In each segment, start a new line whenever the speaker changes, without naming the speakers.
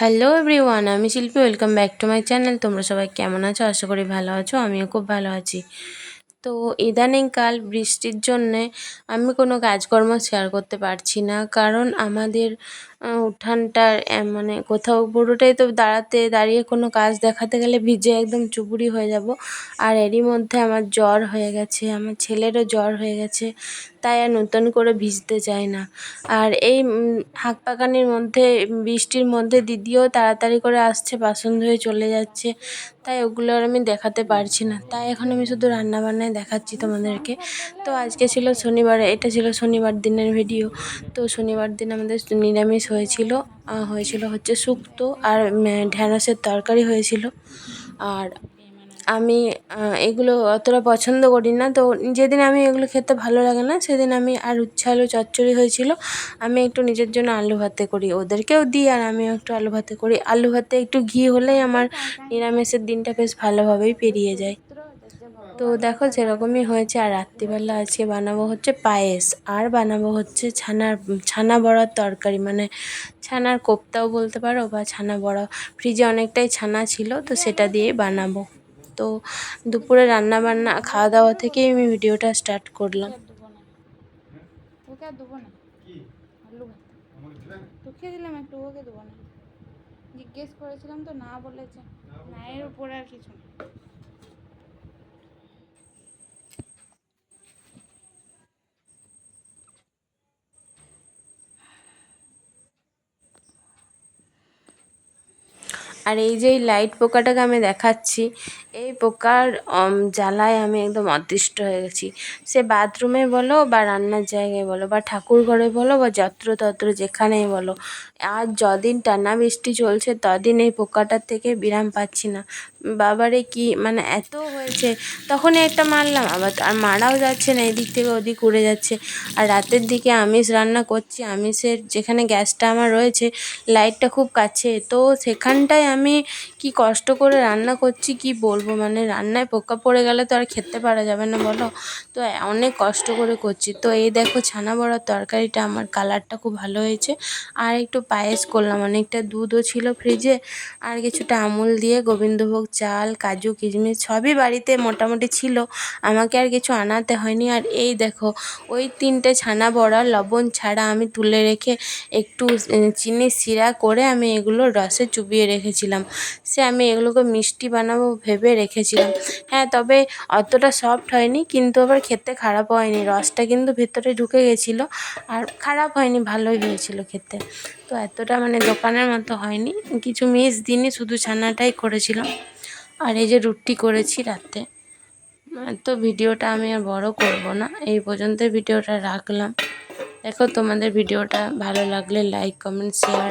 Hello everyone আমি Shilpi welcome back to my channel তোমরা সবাই কেমন আছো? আশা করি ভালো আছো, আমিও খুব ভালো আছি। তো ইদানিংকাল বৃষ্টির জন্যে আমি কোনো কাজকর্ম শেয়ার করতে পারছি না, কারণ আমাদের উঠানটার মানে কোথাও পুরোটাই তো দাঁড়াতে, দাঁড়িয়ে কোনো কাজ দেখাতে গেলে ভিজে একদম চুপুরি হয়ে যাব। আর এরই মধ্যে আমার জ্বর হয়ে গেছে, আমার ছেলেরও জ্বর হয়ে গেছে। তাই আর নতুন করে ভিজতে চাই না। আর এই হাঁক পাকানির মধ্যে, বৃষ্টির মধ্যে দিদিও তাড়াতাড়ি করে আসছে, বাসন ধুয়ে চলে যাচ্ছে। তাই ওগুলো আর আমি দেখাতে পারছি না। তাই এখন আমি শুধু রান্নাবান্নাই দেখাচ্ছি তোমাদেরকে। তো আজকে ছিল শনিবার, এটা ছিল শনিবার দিনের ভিডিও। তো শনিবার দিন আমাদের নিরামিষ হয়েছিল। হয়েছিল হচ্ছে শুক্তো আর ঢ্যাঁড়সের তরকারি হয়েছিল। আর আমি এগুলো অতটা পছন্দ করি না তো যেদিন আমি এগুলো খেতে ভালো লাগে না, সেদিন আমি আর উচ্ছে আলু চচ্চড়ি হয়েছিল, আমি একটু নিজের জন্য আলু ভাতে করি। ওদেরকেও দিই আর আমিও একটু আলু ভাতে করি। আলু ভাতে একটু ঘি হলেই আমার নিরামিষের দিনটা বেশ ভালোভাবেই পেরিয়ে যায়। তো দেখো, যেরকমই হয়েছে, আর রাত্রিবেলা আজকে বানাবো হচ্ছে পায়েস, আর বানাবো হচ্ছে ছানার, ছানা বড়ার তরকারি। মানে ছানার কোপ্তাও বলতে পারো, বা ছানা বড়া। ফ্রিজে অনেকটাই ছানা ছিল, তো সেটা দিয়ে বানাবো। তো দুপুরে রান্না বান্না খাওয়া দাওয়া থেকেই আমি ভিডিওটা স্টার্ট করলাম।
দিলাম একটু ওকে দেবো না জিজ্ঞেস করেছিলাম তো না বলেছে না এর উপরে আর কিছু না।
আর এই যে এই লাইট পোকাটাকে আমি দেখাচ্ছি, এই পোকার জ্বালায় আমি একদম অতিষ্ঠ হয়ে গেছি। সে বাথরুমে বলো বা রান্নার জায়গায় বলো বা ঠাকুর ঘরে বলো বা যত্রতত্র যেখানেই বলো আর যদিন টানা বৃষ্টি চলছে তদিন এই পোকাটার থেকে বিরাম পাচ্ছি না। বাবারে কি মানে এত হয়েছে, তখনই একটা মারলাম, আবার আর মারাও যাচ্ছে না, এদিক থেকে ওদিক উড়ে যাচ্ছে। আর রাতের দিকে আমিষ রান্না করছি, আমিষের যেখানে গ্যাসটা আমার রয়েছে লাইটটা খুব কাছে, তো সেখানটায় আমি কি কষ্ট করে রান্না করছি, কি বলব? মানে রান্নায় পোকা পড়ে গেলে তো আর খেতে পারা যাবে না, বলো? তো অনেক কষ্ট করে করছি। তো এই দেখো ছানা বড়ার তরকারিটা, আমার কালারটা খুব ভালো হয়েছে। আর একটু পায়েস করলাম, অনেকটা দুধও ছিল ফ্রিজে আর কিছুটা আমুল দিয়ে গোবিন্দভোগ চাল, কাজু, কিশমিশ সবই বাড়িতে মোটামুটি ছিল। আমাকে আর কিছু আনাতে হয়নি। আর এই দেখো, ওই তিনটে ছানা বড়া লবণ ছাড়া আমি তুলে রেখে একটু চিনি শিরা করে আমি এগুলো রসে চুবিয়ে রেখেছিলাম সে আমি এগুলোকে মিষ্টি বানাবো ভেবে রেখেছিলাম। হ্যাঁ তবে অতটা সফট হয়নি, কিন্তু আবার খেতে খারাপ হয়নি। রসটা কিন্তু ভেতরে ঢুকে গেছিল আর খারাপ হয়নি, ভালোই হয়েছিল খেতে। তো এতটা মানে দোকানের মতো হয়নি। কিছু মিস দিনই শুধু ছানাটাই করেছিলাম। আর এই যে রুটি করেছি রাতে। তো ভিডিওটা আমি আর বড় করব না। এই পর্যন্তই ভিডিওটা রাখলাম। দেখো তোমাদের ভিডিওটা ভালো লাগলে লাইক কমেন্ট শেয়ার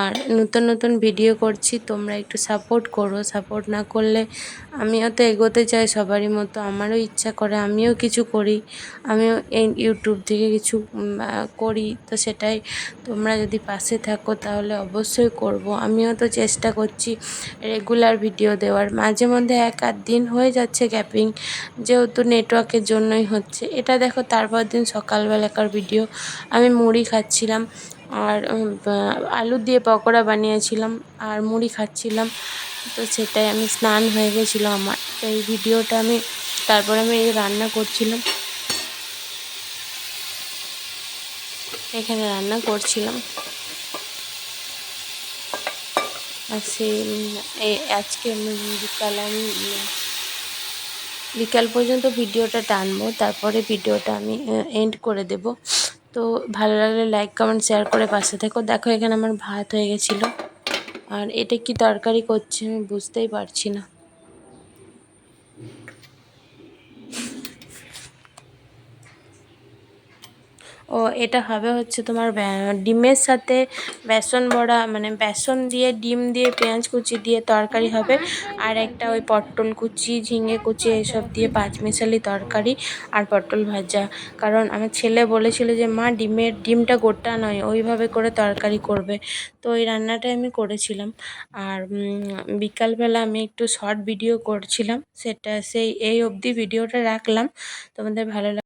আর নতুন নতুন ভিডিও করছি, তোমরা একটু সাপোর্ট করো। সাপোর্ট না করলে আমিও তো এগোতে চাই সবারই মতো। আমারও ইচ্ছা করে, আমিও কিছু করি। আমিও এই ইউটিউব থেকে কিছু করি। তো সেটাই তোমরা যদি পাশে থাকো তাহলে অবশ্যই করব। আমিও তো চেষ্টা করছি রেগুলার ভিডিও দেওয়ার। মাঝে মধ্যে এক আধ দিন হয়ে যাচ্ছে গ্যাপিং যেহেতু নেটওয়ার্কের জন্যই হচ্ছে। এটা দেখো, তারপর দিন সকালবেলাকার ভিডিও আমি মুড়ি খাচ্ছিলাম। আর আলু দিয়ে পকোড়া বানিয়েছিলাম আর মুড়ি খাচ্ছিলাম। তো সেটাই আমি স্নান হয়ে গেছিল আমার। তো এই ভিডিওটা আমি তারপর আমি রান্না করছিলাম। এখানে রান্না করছিলাম। আর সে আজকে আমি বিকালে, আমি, বিকাল পর্যন্ত ভিডিওটা টানবো। তারপরে ভিডিওটা আমি এন্ড করে দেব। তো ভালো লাগলে লাইক কমেন্ট শেয়ার করে পাশে থেকো। দেখো এখানে আমার ভাত হয়ে গেছিল। আর এটা কি তরকারি করছে আমি বুঝতেই পারছি না। ও এটা হবে হচ্ছে তোমার ডিমের সাথে বেসন বড়া মানে বেসন দিয়ে, ডিম দিয়ে, পেঁয়াজ কুচি দিয়ে তরকারি হবে। আর একটা ওই পটল কুচি, ঝিঙে কুচি এইসব দিয়ে পাঁচমিশালি তরকারি আর পটল ভাজা। কারণ আমার ছেলে বলেছিল যে, মা, ডিমের, ডিমটা গোটা নয়, ওইভাবে করে তরকারি করবে। তো ওই রান্নাটাই আমি করেছিলাম। আর বিকালবেলা আমি একটু শর্ট ভিডিও করছিলাম। সেটা সেই, এই অবধি ভিডিওটা রাখলাম। তোমাদের ভালো